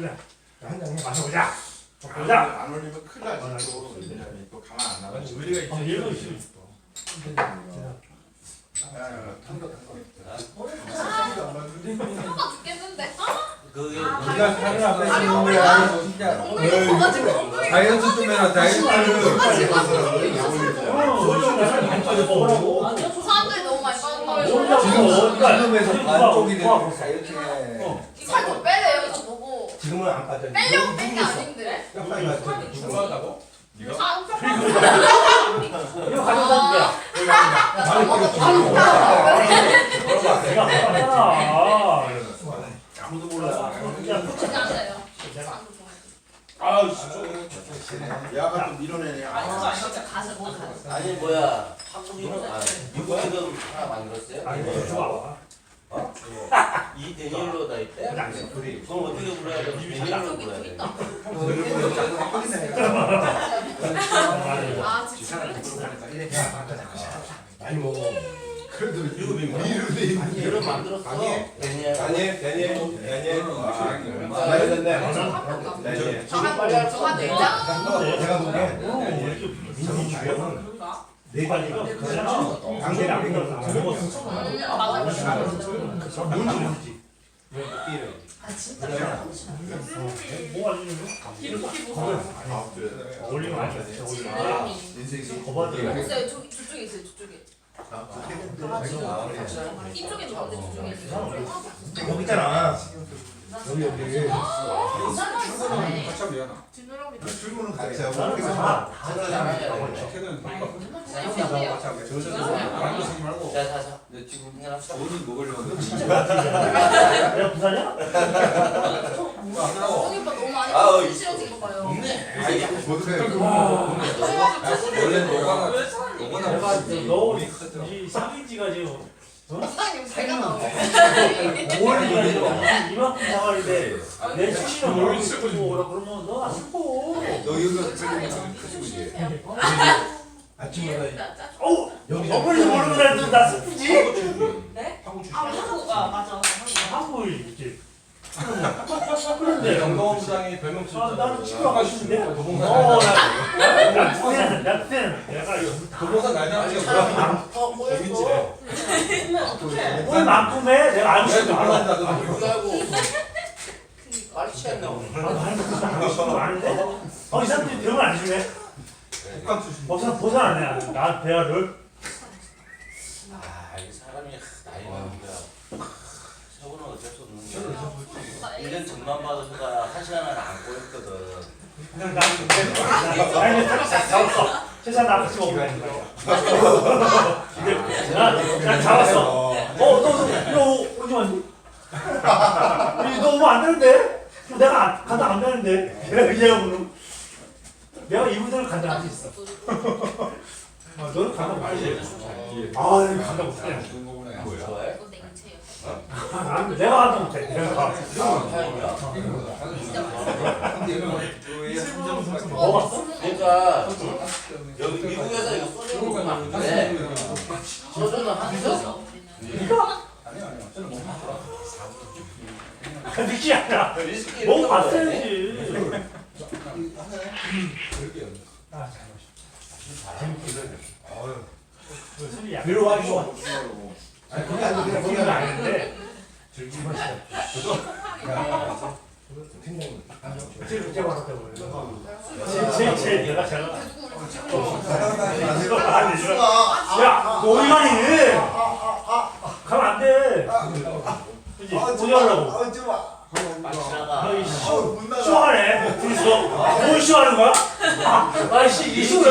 그래. 한잔 해. 마셔보자. 안, 보자. 안 올리면 큰일 나지 또 왜냐면 또 가만 안 나가 아니 우리가 아, 있지. 얘도 있어. 탄거 한번 죽겠는데. 그게 우리가 사는 앞에 있는 거야 진짜 엉덩이 커가지고 엉덩이. 다이어트 좀 해라 다이어트 먹으라고. 사람들이 너무 많이 빠졌다고. 지금 지금에서 반쪽이 되고 다이어트해 살좀 빼래요 지금은 안 빠져. 빼려고 뺀 게 아닌데. 깜빡이 맞춰. 중요하다고? 사- 이거 가져다 줄게. 내가 봤잖아. 아무도 몰라 그렇지 않아요. 아, 야가 좀 밀어내네 아, 가서 뭐 가서. 아니 뭐야 한국인은 아 미국 지금 하나 만들었어요? 아니, 좋아. 이 데니엘로 다 있대? 그냥. 그럼 어떻게 불러야 돼? 저기 불러야 좀 돼? 있다. 아 진짜. 많이 먹어. 그래도 미루네 이름 만들었어 데니엘 다니엘, 다니엘, 다니엘. 아, 다니엘. 한 빨리 저 한, 내자. 내가 보기엔 왜 이렇게 민정이 주변은 그런가? 네 가지가 그잖아. 강제를 안. 먹었어. 음. 뭔지 모르지. 아 진짜. 뭐가 거? 아. 인생이. 거봐들. 있어요. 저기 저쪽에 있어요. 저쪽에. 이쪽에 좀 안돼 저쪽에 있어요. 여기 있잖아. 여기 여기. 출근은 같이 하고 나는 다 잘해야 돼 걔는 요? 같이 하고 저 많이 쓰지 말고. 자 자 자. 근데 지금 생각합시다 돈이 먹으려고. 내가 부산이야? 여기 오빠 너무 많이 아우, 먹고 싫어진 거 봐요. 아니 모두 해 원래 너가 너가 너, 이 상인지가 지금 원장님 제가 나오고. 뭘 이만큼 장아리인데 내 수시로 모르고 있고 오라 그러면 너안 슬퍼. 너 여기가 틀리면 크지. 아침마다 어우, 여기 어머니 모르는 날도 나 슬프지? 네? 한국 아 한국아 맞아. 한국을 있지. 그런데 영동부장이 별명 아, 나는 친구가 싶은데? 어, 도봉산 나, 나 그때는, 내가 이거 도봉산 날장 차라리 더 꼬였어 뭘 만큼해? 내가 알고. 알아. 도봉산다 그거 알고 빨리 취했나 오늘 아, 나는 그거 알고 싶은 거 아는데? 어, 이 사람들이 대응을 안 해주네? 북한 출신 벗어, 벗어 안 해. 나 대화를. 아 이 사람이 나이 먹으니까 세월은 어쩔 수 없는 거야 1년 전만 봐도 제가 한 시간은 안 꼬였거든 그냥 나, 나, 나 이제 딱 잡았어. 세상 나 같이 먹으라 했는 거야. 나, 나 잡았어. 어, 너, 너, 이거 오지 마. 안 되는데? 내가 안- 간다 안 되는데? 내가 이제야 보는. 내가 이분들을 간다 할수 있어. 아, 너는 간다 못해. 아, 간다 못해. 좋아해? 이거 냉채요. 아, 나는 내가 간다 못해. 내가. 먹었어? 그러니까 여기 미국에서 이거 소주 먹으면 안 돼 소주는 한 잔. 믿기 아니라. 위스키 먹어 이렇게 봤어야지. 아, 잘 마셔. 재밌게. 술이 약간. 위로 와주고. 아니, 그게 아니라 그냥 그건 아닌데. 즐기고 마시자. 팀장님. 제일 제일 많았다고 그래요. 제일 제일 제일 내가. 이거 이거. 야, 가니? 가면 안 돼. 그지? 어디 가려고? 빨리 지나가 너이 시원하네. 둘이서 뭘 시원하는 거야? 아, 아이씨 이 시원해?